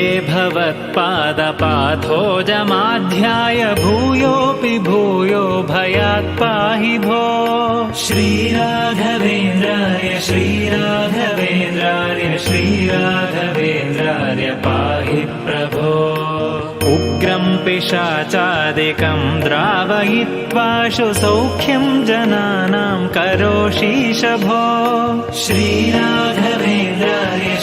भवत्पादपाथोजमाध्याय भूयोऽपि भूयो भयात् पाहि भो। श्रीराघवेन्द्रार्य श्रीराघवेन्द्रार्य श्रीराघवेन्द्रार्य पाहि प्रभो। उग्रम् पिशाचादिकम् द्रावयित्वाशु सौख्यम् जनानाम् करोषीश भो श्रीराघवेन्द्रार्य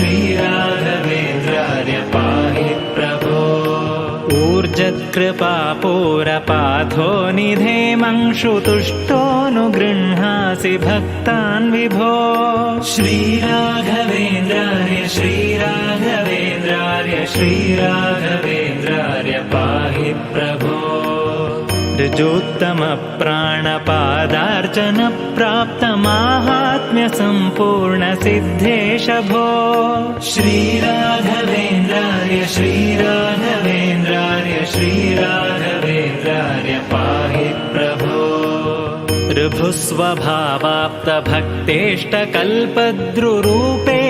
श्रीराघवेन्द्रार्य पाहि प्रभो। ऊर्जत्कृपापूरपाथो निधेमंशु तुष्टोऽनुगृह्णासि भक्तान् विभो। श्रीराघवेन्द्रार्य श्रीराघवेन्द्रार्य श्रीराघवेन्द्रार्य ऋजोत्तमप्राणपादार्चनप्राप्तमाहात्म्यसम्पूर्णसिद्धेश भो श्रीराघवेन्द्रार्य श्रीराघवेन्द्रार्य श्रीराघवेन्द्रार्य पाहि प्रभो। ऋभुस्वभावाप्तभक्तेष्टकल्पद्रुरूपेश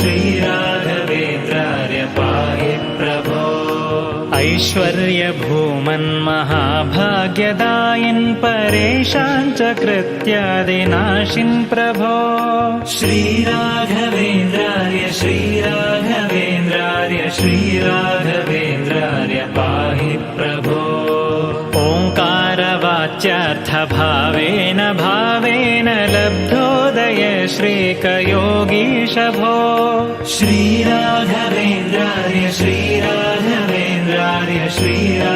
श्रीराघवेन्द्रार्य पाहि प्रभो। ऐश्वर्यभूमन्महाभाग्यदायिन् परेशान् च कृत्यादिनाशिन् प्रभो। श्रीराघवेन्द्रार्य श्रीराघवेन्द्रार्य श्रीराघवेन्द्रार्य ओङ्कारवाच्यार्थभावेन भावेन लब्धोदय श्रीकयोगीश भो श्रीराघवेन्द्रार्य श्रीराघवेन्द्रार्य श्रीरा